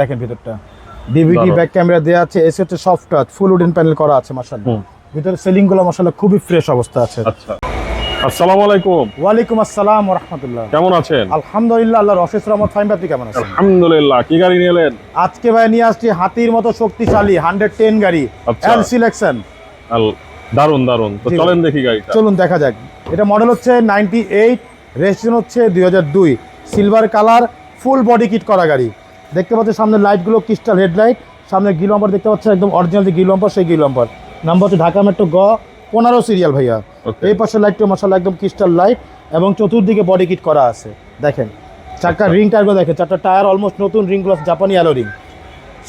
দেখেন ভিতরটা। DVD back camera দেওয়া আছে এসি হচ্ছে soft touch full wooden panel করা আছে মাশাআল্লাহ। ভিতরে সিলিংগুলো মাশাআল্লাহ খুবই ফ্রেশ অবস্থা আছে। আচ্ছা। আসসালামু আলাইকুম। ওয়ালাইকুম আসসালাম ওয়া রাহমাতুল্লাহ। কেমন আছেন? আলহামদুলিল্লাহ আল্লাহর অশেষ রহমত ফাইন আপনি কেমন আছেন? আলহামদুলিল্লাহ কি গাড়ি নিয়ে এলেন? আজকে ভাই নিয়ে আসছি হাতির মতো শক্তিশালী হান্ড্রেড টেন গাড়ি। এল সিলেকশন দারুণ দারুণ তো চলেন দেখি গাড়িটা। চলুন দেখা যাক। এটা মডেল হচ্ছে নাইনটি এইট রেজিস্ট্রেশন হচ্ছে দুই হাজার দুই। Silver colour full body kit করা গাড়ি। দেখতে পাচ্ছেন সামনে লাইটগুলো ক্রিস্টাল হেডলাইট সামনে গিল নাম্বার দেখতে পাচ্ছেন একদম অরিজিনাল যে গিল নাম্বার সেই গিল নাম্বার নাম্বার হচ্ছে ঢাকা মেট্রো গ পনেরো সিরিয়াল ভাইয়া। এই পাশে লাইটটা মশালা একদম ক্রিস্টাল লাইট এবং চতুর্দিকে বডি কিট করা আছে। দেখেন চারটা আচ্ছা। রিং টায়ারগুলো দেখেন চারটা টায়ার অলমোস্ট নতুন রিং গ্লাস জাপানি অ্যালো রিং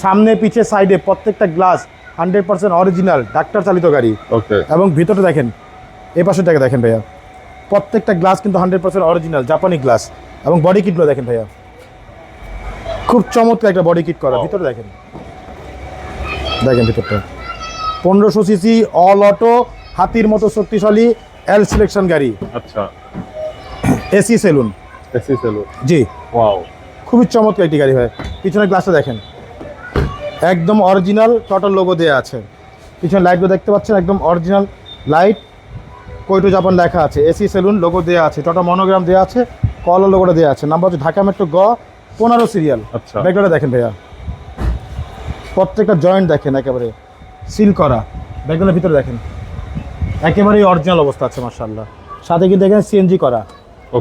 সামনে পিছে সাইডে প্রত্যেকটা glass hundred percent original doctor চালিত গাড়ি। এবং ভিতরটা দেখেন এই পাশেটাকে দেখেন ভাইয়া। প্রত্যেকটা গ্লাস কিন্তু হান্ড্রেড পার্সেন্ট অরিজিনাল জাপানি গ্লাস এবং বডি কিটগুলো দেখেন ভাইয়া। খুব চমৎকার একটা বডি কিট করা। ভিতরে দেখেন। দেখেন ভিতরটা। পনেরোশো সিসি অল অটো হাতির মতো শক্তিশালী এল সিলেকশন গাড়ি। আচ্ছা। AC saloon. AC saloon. জি। ওয়াও খুবই চমৎকার একটি গাড়ি হয় পিছনের গ্লাসটা দেখেন। একদম অরিজিনাল টোটাল লোগো দেওয়া আছে। পিছনে লাইটগুলো দেখতে পাচ্ছেন একদম অরিজিনাল লাইট কৈটো জাপান লেখা আছে। এসি সেলুন লোগো দেওয়া আছে। টোটা মনোগ্রাম দেওয়া আছে। কলার লোগোটা দেওয়া আছে। নাম্বার হচ্ছে ঢাকা মেট্রো গ পনেরো সিরিয়াল আচ্ছা। ব্যাগটা দেখেন ভাইয়া। প্রত্যেকটা জয়েন্ট দেখেন একেবারে সিল করা। ব্যাগগুলোর ভিতরে দেখেন। একেবারেই অরিজিনাল অবস্থা আছে মার্শাল্লাহ সাথে কিন্তু এখানে সিএনজি করা।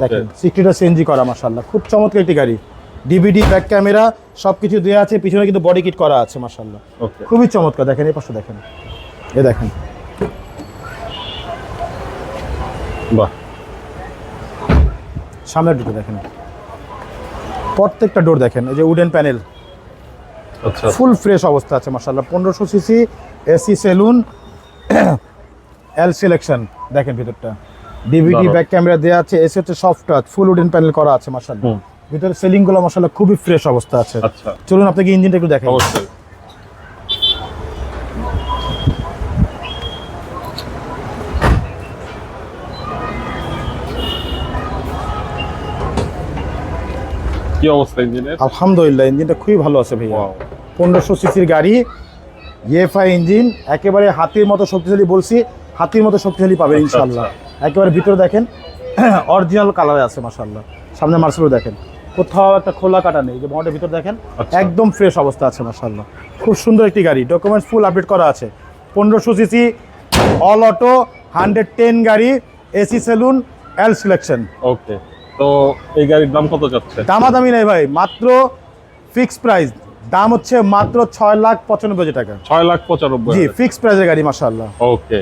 দেখেন সিক্সটিটা সিএনজি করা মার্শাল্লাহ খুব চমৎকার একটি গাড়ি। ডিভিডি ব্যাক ক্যামেরা সব কিছু দেওয়া আছে। পিছনে কিন্তু বডি কিট করা আছে মার্শাল্লাহ খুবই চমৎকার। দেখেন এই পাশে দেখেন। এ দেখেন। বাহ। সামনের দুটো দেখেন। প্রত্যেকটা ডোর দেখেন এই যে উডেন প্যানেল আচ্ছা। ফুল ফ্রেশ অবস্থা আছে মার্শাল্লাহ পনেরোশো CC AC saloon L selection দেখেন ভিতরটা। ডিভিডি ব্যাক ক্যামেরা দেওয়া আছে এসি হচ্ছে soft touch full wooden panel করা আছে মার্শাল্লাহ ভিতরে সেলিংগুলো মার্শাল্লাহ খুবই ফ্রেশ অবস্থা আছে। আচ্ছা। চলুন আপনাকে ইঞ্জিনটা একটু দেখেন অবশ্যই। কি অবস্থা ইঞ্জিনের? আলহামদুলিল্লাহ ইঞ্জিনটা খুবই ভালো আছে ভাইয়া। পনেরোশো সিসির গাড়ি ইএফআই ইঞ্জিন একেবারে হাতির মতো শক্তিশালী বলছি হাতির মতো শক্তিশালী পাবেন আচ্ছা, ইনশাল্লাহ একেবারে ভিতরে দেখেন অরিজিনাল কালারে আছে মাসাল্লাহ সামনে মার্সেলও দেখেন। কোথাও একটা খোলা কাটা নেই যে মডের ভিতর দেখেন আচ্ছা। একদম ফ্রেশ অবস্থা আছে মাসাল্লাহ খুব সুন্দর একটি গাড়ি ডকুমেন্টস ফুল আপডেট করা আছে। পনেরোশো CC all auto hundred ten গাড়ি AC saloon L selection okay তো এই গাড়ির দাম কত যাচ্ছে? দামাদামি নেই ভাই মাত্র ফিক্সড প্রাইস দাম হচ্ছে মাত্র ছয় লাখ পঁচানব্বই টাকা। ছয় লাখ পঁচানব্বই জি ফিক্সড প্রাইসের গাড়ি মাশাআল্লাহ। ওকে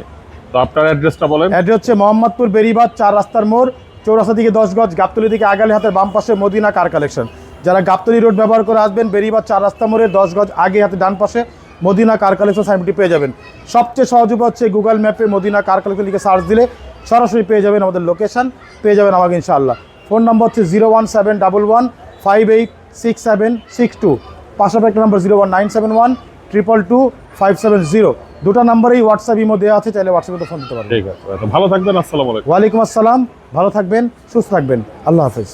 তো আপনার অ্যাড্রেসটা বলেন। অ্যাড্রেস হচ্ছে মোহাম্মদপুর বেরিবাদ চার রাস্তার মোড় চৌরাস্তা দিকে দশ গজ গাবতলি দিকে আগালি হাতের বাম পাশে মদিনা কার কালেকশন যারা গাবতলি রোড ব্যবহার করে আসবেন বেরিবাদ চার রাস্তা মোড়ের দশ গজ আগে হাতে ডান পাশে মদিনা কার কালেকশন সাইনবোর্ডটি পেয়ে যাবেন। সবচেয়ে সহজ উপায় হচ্ছে গুগল ম্যাপে মদিনা কার কালেকশন লিখে সার্চ দিলে সরাসরি পেয়ে যাবেন আমাদের লোকেশন পেয়ে যাবেন আমাকে ইনশাআল্লাহ। ফোন নম্বর হচ্ছে zero one seven double one five eight six seven six two. পাশাপাশি একটা number zero one nine seven one triple two five seven zero. দুটো নম্বরেই হোয়াটসঅ্যাপ ইমো দেওয়া আছে চাইলে হোয়াটসঅ্যাপে তো ফোন দিতে পারবেন। ঠিক আছে। ভালো থাকবেন আসসালামু আলাইকুম। ওয়ালাইকুম আসসালাম ভালো থাকবেন সুস্থ থাকবেন। আল্লাহ হাফেজ।